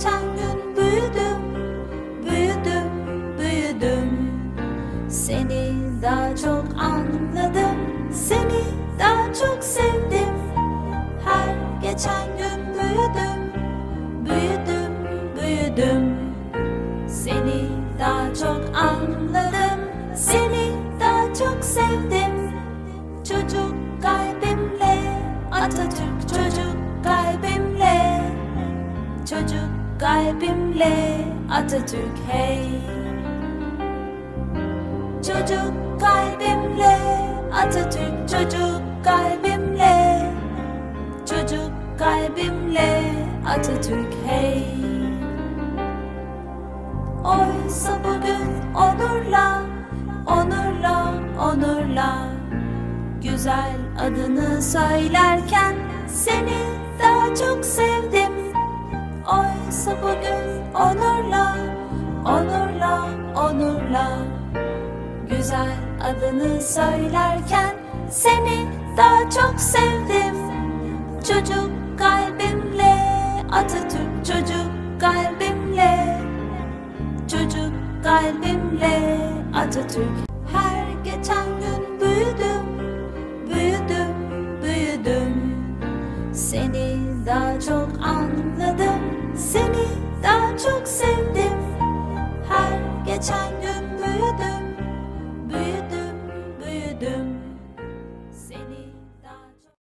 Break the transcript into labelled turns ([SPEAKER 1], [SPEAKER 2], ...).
[SPEAKER 1] geçen gün büyüdüm, büyüdüm, büyüdüm. Seni daha çok anladım, seni daha çok sevdim. Her geçen gün büyüdüm, büyüdüm, büyüdüm. Seni daha çok anladım, seni daha çok sevdim. Çocuk kalbimle, Atatürk çocuk kalbimle. Çocuk kalbimle Atatürk hey. Çocuk kalbimle Atatürk çocuk kalbimle. Çocuk kalbimle Atatürk hey. Oysa bugün onurla Onurla, onurla Güzel adını söylerken Seni daha çok sevdim Oysa bugün onurla Onurla, onurla Güzel adını söylerken Seni daha çok sevdim. Çocuk kalbimle Atatürk çocuk kalbimle Çocuk kalbimle Atatürk. Her geçen gün büyüdüm Büyüdüm, büyüdüm. Seni daha çok anladım geçen gün büyüdüm Büyüdüm, büyüdüm